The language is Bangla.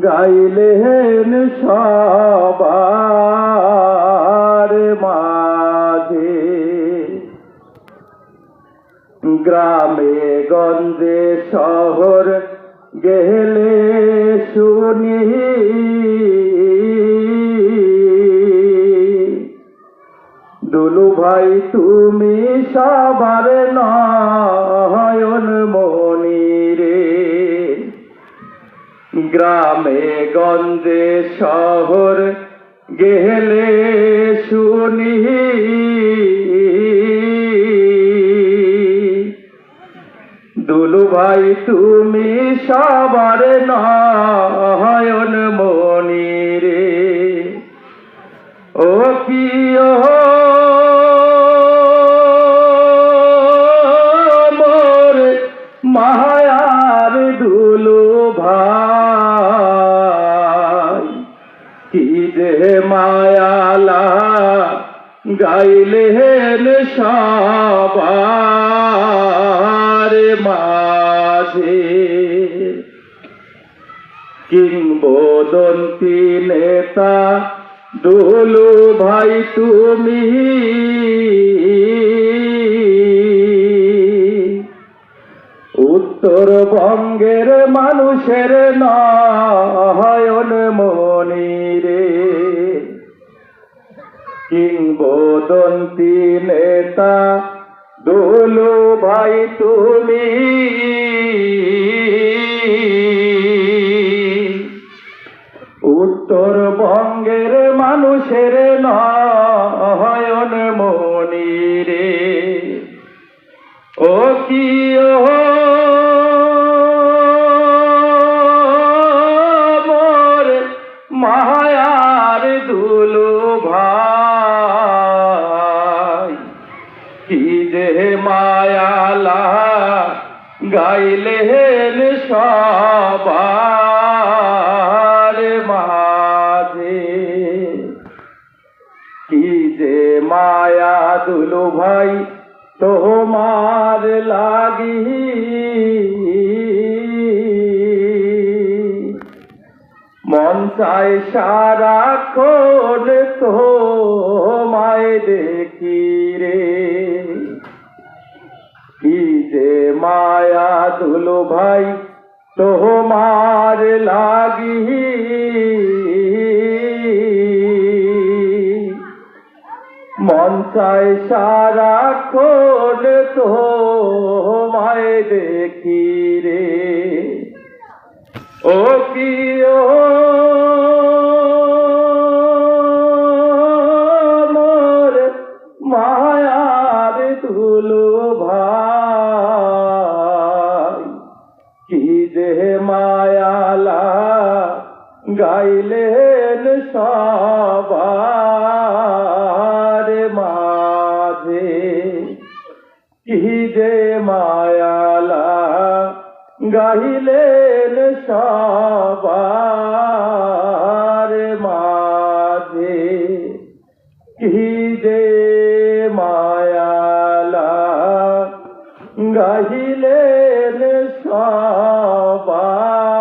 গাইলেন সবার মাঝে। গ্রামে, গঞ্জে, শহর গেলে শুনি। দুলু ভাই, তুমি সবার নয়ন মনি রে গ্রামে, গঞ্জে, শহর গেলে শুনি। দুলু ভাই তুমি সবার নয়ন মনি রে ও কি মোর মায়ার মায়ালা গাইলেন সবার মাঝে। কিংবদন্তি নেতা দুলু ভাই তুমি। উত্তরবঙ্গের মানুষের নয়ন কিংবদন্তি নেতা দুলু ভাই তুমি। উত্তরবঙ্গের মানুষের গাইলেন সবার মাঝে। কি যে মায়া দুলু ভাই, তোমার লাগি। মন চায় সারাক্ষণ তোমায় দেখি রে। কি যে মায়া দুলু ভাই তোমার লাগি। মন চায় সারাক্ষণ তোমায় দেখি রে। মায়ালা গাইলেন সবার মাঝে। কি যে মায়ালা গাইলেন সবার মাঝে। কি যে মায়ালা গাইলেন সবার